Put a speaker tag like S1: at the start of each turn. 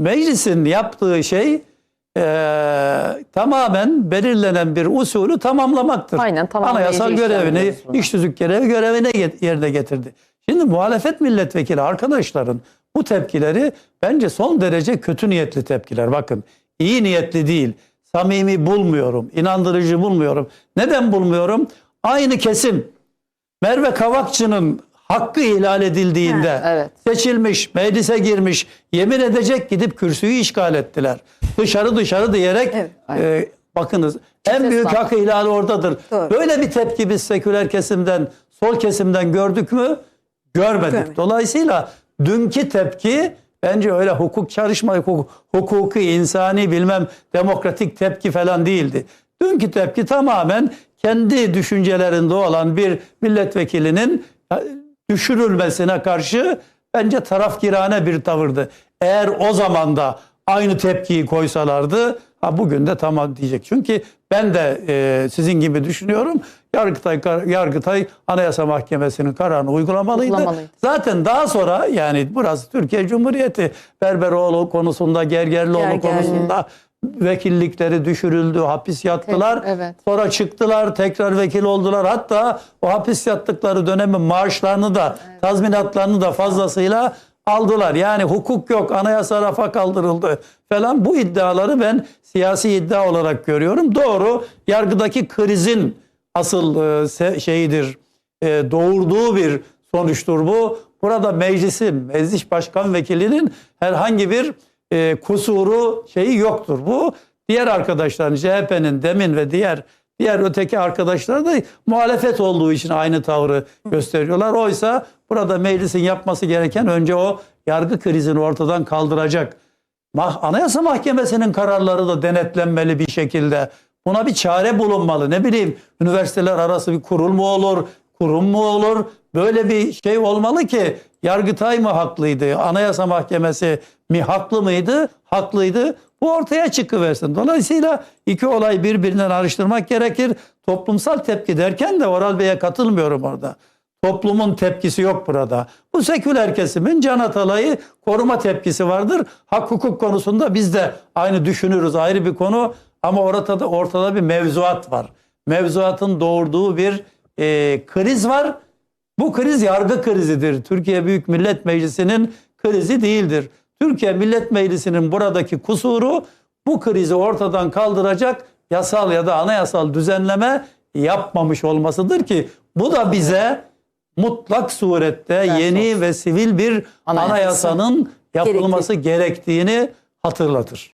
S1: Meclisin yaptığı şey eee, tamamen belirlenen bir usulü tamamlamaktır.
S2: Aynen,
S1: Anayasal görevini, iş tüzük görevi görevine yerine getirdi. Şimdi muhalefet milletvekili arkadaşların bu tepkileri bence son derece kötü niyetli tepkiler. Bakın iyi niyetli değil, samimi bulmuyorum, inandırıcı bulmuyorum. Neden bulmuyorum? Aynı kesim Merve Kavakçı'nın hakkı ihlal edildiğinde
S2: Ha, evet.
S1: seçilmiş, meclise girmiş, yemin edecek gidip kürsüyü işgal ettiler. Dışarı dışarı diyerek
S3: Evet,
S1: e, bakınız en
S2: Ses
S1: büyük
S2: var.
S1: hak ihlali oradadır.
S3: Doğru.
S1: Böyle bir tepki biz seküler kesimden, sol kesimden gördük mü? Görmedik. Dolayısıyla dünkü tepki bence öyle hukuk çalışma, hukuk, hukuki, insani bilmem demokratik tepki falan değildi. Dünkü tepki tamamen kendi düşüncelerinde olan bir milletvekilinin düşürülmesine karşı bence tarafgirane bir tavırdı. Eğer o zaman da aynı tepkiyi koysalardı ha bugün de tamam diyecek. Çünkü ben de e, sizin gibi düşünüyorum. Yargıtay Yargıtay Anayasa Mahkemesi'nin kararını uygulamalıydı.
S2: Uygulamalıydı.
S1: Zaten daha sonra yani burası Türkiye Cumhuriyeti Berberoğlu konusunda, Gergerlioğlu
S3: Gergerli.
S1: konusunda vekillikleri düşürüldü, hapis yattılar.
S2: Evet.
S1: Sonra çıktılar, tekrar vekil oldular. Hatta o hapis yattıkları dönemin maaşlarını da, tazminatlarını da fazlasıyla aldılar. Yani hukuk yok, anayasa rafa kaldırıldı falan. Bu iddiaları ben siyasi iddia olarak görüyorum. Doğru, yargıdaki krizin asıl e, şeyidir, e, doğurduğu bir sonuçtur bu. Burada meclisin, meclis başkan vekilinin herhangi bir e, kusuru şeyi yoktur. Bu diğer arkadaşların CHP'nin demin ve diğer diğer öteki arkadaşlar da muhalefet olduğu için aynı tavrı gösteriyorlar. Oysa burada meclisin yapması gereken önce o yargı krizini ortadan kaldıracak. Mah- Anayasa Mahkemesi'nin kararları da denetlenmeli bir şekilde. Buna bir çare bulunmalı. Ne bileyim üniversiteler arası bir kurul mu olur, kurum mu olur? Böyle bir şey olmalı ki Yargıtay mı haklıydı, Anayasa Mahkemesi mi haklı mıydı? Haklıydı. Bu ortaya çıkıversin. Dolayısıyla iki olay birbirinden araştırmak gerekir. Toplumsal tepki derken de Oral Bey'e katılmıyorum orada. Toplumun tepkisi yok burada. Bu seküler kesimin Can Atalay'ı koruma tepkisi vardır. Hak hukuk konusunda biz de aynı düşünürüz ayrı bir konu. Ama ortada, ortada bir mevzuat var. Mevzuatın doğurduğu bir e, kriz var. Bu kriz yargı krizidir. Türkiye Büyük Millet Meclisi'nin krizi değildir. Türkiye Millet Meclisi'nin buradaki kusuru bu krizi ortadan kaldıracak yasal ya da anayasal düzenleme yapmamış olmasıdır ki bu da bize mutlak surette yeni ve sivil bir
S2: Anayasa.
S1: anayasanın yapılması gerektiğini hatırlatır.